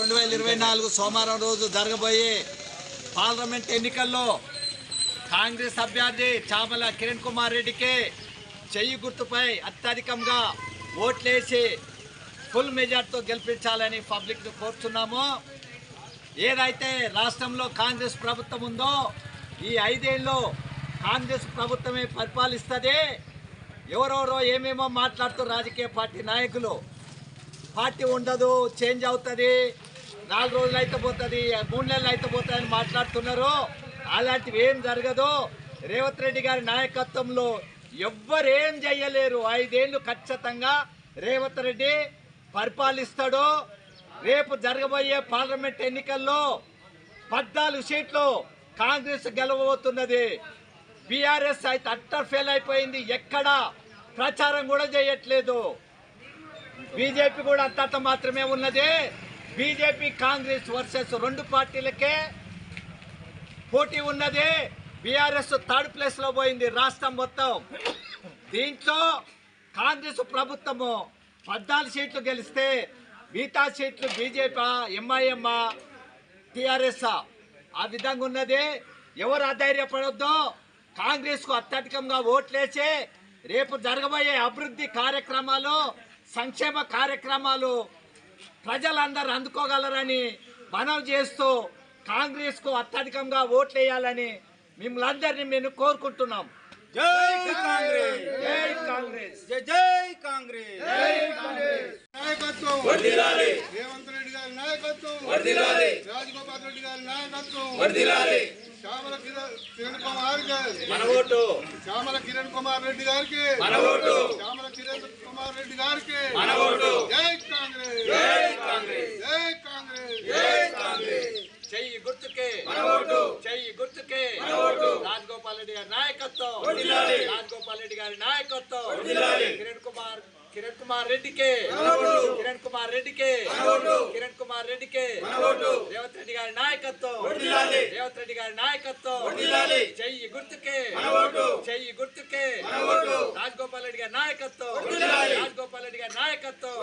రెండు వేల ఇరవై నాలుగు సోమవారం రోజు జరగబోయే పార్లమెంట్ ఎన్నికల్లో కాంగ్రెస్ అభ్యర్థి చామల కిరణ్ కుమార్ రెడ్డికి చెయ్యి గుర్తుపై అత్యధికంగా ఓట్లేసి ఫుల్ మెజార్టీతో గెలిపించాలని పబ్లిక్ను కోరుతున్నాము. ఏదైతే రాష్ట్రంలో కాంగ్రెస్ ప్రభుత్వం ఉందో ఈ ఐదేళ్ళు కాంగ్రెస్ ప్రభుత్వమే పరిపాలిస్తుంది. ఎవరెవరో ఏమేమో మాట్లాడుతూ రాజకీయ పార్టీ నాయకులు. పార్టీ ఉండదు చేంజ్ అవుతుంది. నాలుగు రోజులు అయితే పోతుంది మూడు నెలలు అయితే పోతుంది అని మాట్లాడుతున్నారు. అలాంటివి ఏం జరగదు. రేవంత్ రెడ్డి గారి నాయకత్వంలో ఎవ్వరేం చెయ్యలేరు. ఐదేళ్ళు ఖచ్చితంగా రేవంత్ రెడ్డి పరిపాలిస్తాడు. రేపు జరగబోయే పార్లమెంట్ ఎన్నికల్లో పద్నాలుగు సీట్లు కాంగ్రెస్ గెలవబోతున్నది. బీఆర్ఎస్ అయితే అట్టర్ ఫెయిల్ అయిపోయింది. ఎక్కడ ప్రచారం కూడా చేయట్లేదు. బీజేపీ కూడా అంతంత మాత్రమే ఉన్నది. బీజేపీ కాంగ్రెస్ వర్సెస్ రెండు పార్టీలకే పోటీ ఉన్నది. బీఆర్ఎస్ థర్డ్ ప్లేస్లో పోయింది రాష్ట్రం మొత్తం. దీంట్లో కాంగ్రెస్ ప్రభుత్వము పద్నాలుగు సీట్లు గెలిస్తే మిగతా సీట్లు బీజేపీ ఎంఐఎం టిఆర్ఎస్ ఆ విధంగా ఉన్నది. ఎవరు అధైర్యపడొద్దు? కాంగ్రెస్కు అత్యధికంగా ఓట్లేసి రేపు జరగబోయే అభివృద్ధి కార్యక్రమాలు సంక్షేమ కార్యక్రమాలు ప్రజలందరూ అందుకోగలరని మనవి చేస్తూ కాంగ్రెస్కు అత్యధికంగా ఓట్లేయాలని మిమ్మల్ని అందరినీ మేము కోరుకుంటున్నాం. జై కాంగ్రెస్! జై కాంగ్రెస్! జై జై కాంగ్రెస్! నాయకత్వం! వర్ధిల్లాలి! రేవంత్ రెడ్డి గారి నాయకత్వం! వర్ధిల్లాలి! రాజగోపాల్ రెడ్డి గారి నాయకత్వం! వర్ధిల్లాలి! శ్యామల కిరణ్ కిరణ్ కుమార్ గారి! మన ఓటు! శ్యామల కిరణ్ కుమార్ రెడ్డి గారికి! మన ఓటు! శ్యామల కిరణ్ కుమార్ రెడ్డి గారికి! మన ఓటు జై కాంగ్రెస్ జై కాంగ్రెస్ జై కాంగ్రెస్ జై కాంగ్రెస్ చెయ్యి గుర్తుకే మన ఓటు చెయ్యి గుర్తుకే మన ఓటు రాజగోపాల్ రెడ్డి గారి నాయకత్వం. రాజగోపాల్ రెడ్డి గారి నాయకత్వం. కిరణ్ కుమార్ కిరణ్ కుమార్ రెడ్డికే. కిరణ్ కుమార్ రెడ్డికే. కిరణ్ కుమార్ రెడ్డికే. రేవంత్ రెడ్డి గారి నాయకత్వం. రేవంత్ రెడ్డి గారి నాయకత్వం. చెయ్యి గుర్తుకే. చెయ్యి గుర్తుకే. రాజగోపాల్ రెడ్డి గారి నాయకత్వం. రాజగోపాల్ రెడ్డి గారి నాయకత్వం